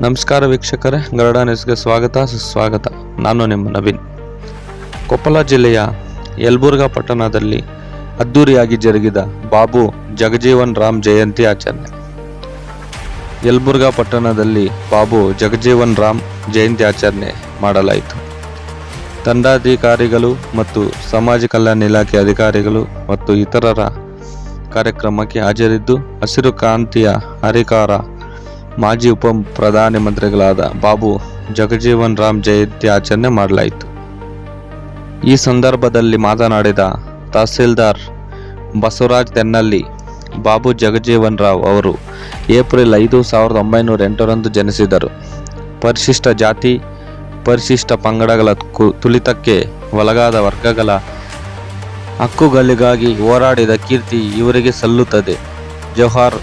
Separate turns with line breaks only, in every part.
ನಮಸ್ಕಾರ ವೀಕ್ಷಕರೇ, ಗರಡ ನ್ಯೂಸ್ಗೆ ಸ್ವಾಗತ, ಸುಸ್ವಾಗತ. ನಾನು ನಿಮ್ಮ ನವೀನ್. ಕೊಪ್ಪಳ ಜಿಲ್ಲೆಯ ಯಲಬುರ್ಗಾ ಪಟ್ಟಣದಲ್ಲಿ ಅದ್ದೂರಿಯಾಗಿ ಜರುಗಿದ ಬಾಬು ಜಗಜೀವನ್ ರಾಮ್ ಜಯಂತಿ ಆಚರಣೆ. ಯಲ್ಬುರ್ಗಾ ಪಟ್ಟಣದಲ್ಲಿ ಬಾಬು ಜಗಜೀವನ್ ರಾಮ್ ಜಯಂತಿ ಆಚರಣೆ ಮಾಡಲಾಯಿತು. ದಂಡಾಧಿಕಾರಿಗಳು ಮತ್ತು ಸಮಾಜ ಕಲ್ಯಾಣ ಇಲಾಖೆ ಅಧಿಕಾರಿಗಳು ಮತ್ತು ಇತರರ ಕಾರ್ಯಕ್ರಮಕ್ಕೆ ಹಾಜರಿದ್ದು ಹಸಿರು ಕ್ರಾಂತಿಯ ಹರಿಕಾರ ಮಾಜಿ ಉಪ ಪ್ರಧಾನಿ ಮಂತ್ರಿಗಳಾದ ಬಾಬು ಜಗಜೀವನ್ ರಾಮ್ ಜಯಂತಿ ಆಚರಣೆ ಮಾಡಲಾಯಿತು. ಈ ಸಂದರ್ಭದಲ್ಲಿ ಮಾತನಾಡಿದ ತಹಸೀಲ್ದಾರ್ ಬಸವರಾಜ್ ತೆನ್ನಲ್ಲಿ ಬಾಬು ಜಗಜೀವನ್ ರಾವ್ ಅವರು ಏಪ್ರಿಲ್ ಐದು ಸಾವಿರದ ಒಂಬೈನೂರ ಎಂಟರಂದು ಜನಿಸಿದರು. ಪರಿಶಿಷ್ಟ ಜಾತಿ, ಪರಿಶಿಷ್ಟ ಪಂಗಡಗಳ ತುಳಿತಕ್ಕೆ ಒಳಗಾದ ವರ್ಗಗಳ ಹಕ್ಕುಗಳಿಗಾಗಿ ಹೋರಾಡಿದ ಕೀರ್ತಿ ಇವರಿಗೆ ಸಲ್ಲುತ್ತದೆ. ಜವಾಹರ್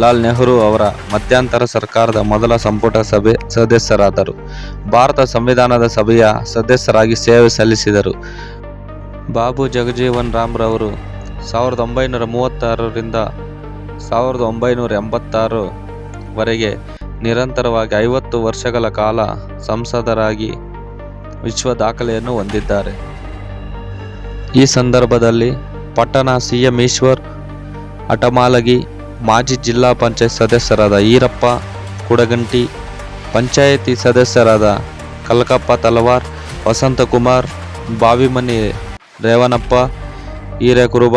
ಲಾಲ್ ನೆಹರು ಅವರ ಮಧ್ಯಂತರ ಸರ್ಕಾರದ ಮೊದಲ ಸಂಪುಟ ಸಭೆ ಸದಸ್ಯರಾದರು. ಭಾರತ ಸಂವಿಧಾನದ ಸಭೆಯ ಸದಸ್ಯರಾಗಿ ಸೇವೆ ಸಲ್ಲಿಸಿದರು. ಬಾಬು ಜಗಜೀವನ್ ರಾಮ್ರವರು ಸಾವಿರದ ಒಂಬೈನೂರ ಮೂವತ್ತಾರರಿಂದ ಸಾವಿರದ ಒಂಬೈನೂರ ಎಂಬತ್ತಾರು ವರೆಗೆ ನಿರಂತರವಾಗಿ ಐವತ್ತು ವರ್ಷಗಳ ಕಾಲ ಸಂಸದರಾಗಿ ವಿಶ್ವ ದಾಖಲೆಯನ್ನು ಹೊಂದಿದ್ದಾರೆ. ಈ ಸಂದರ್ಭದಲ್ಲಿ ಪಟ್ಟಣ ಸಿ ಎಂ ಈಶ್ವರ್ ಹಟಮಾಲಗಿ ಮಾಜಿ ಜಿಲ್ಲಾ ಪಂಚಾಯತ್ ಸದಸ್ಯರಾದ ಈರಪ್ಪ, ಕುಡಗಂಟಿ ಪಂಚಾಯತಿ ಸದಸ್ಯರಾದ ಕಲ್ಕಪ್ಪ ತಲವಾರ್, ವಸಂತಕುಮಾರ್, ಬಾವಿಮನಿ ರೇವಣಪ್ಪ ಹಿರೇಕುರುಬ,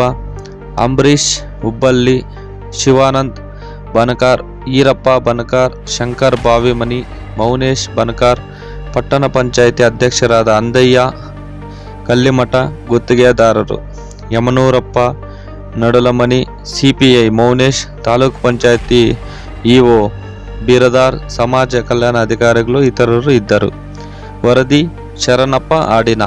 ಅಂಬರೀಷ್, ಹುಬ್ಬಳ್ಳಿ, ಶಿವಾನಂದ್ ಬನಕಾರ್, ಈರಪ್ಪ ಬನಕಾರ್, ಶಂಕರ್ ಬಾವಿಮನಿ, ಮೌನೇಶ್ ಬನಕಾರ್, ಪಟ್ಟಣ ಪಂಚಾಯಿತಿ ಅಧ್ಯಕ್ಷರಾದ ಅಂದಯ್ಯ, ಕಲ್ಲಿಮಠ ಗುತ್ತಿಗೆದಾರರು, ಯಮನೂರಪ್ಪ ನಡುಲಮನಿ ಸಿಪಿಐ ಮೌನೇಶ್ ತಾಲೂಕು ಪಂಚಾಯತಿ ಇಒ ಬಿರದಾರ್ ಸಮಾಜ ಕಲ್ಯಾಣ ಅಧಿಕಾರಿಗಳು ಇತರರು ಇದ್ದರು. ವರದಿ ಶರಣಪ್ಪ ಆಡಿನ.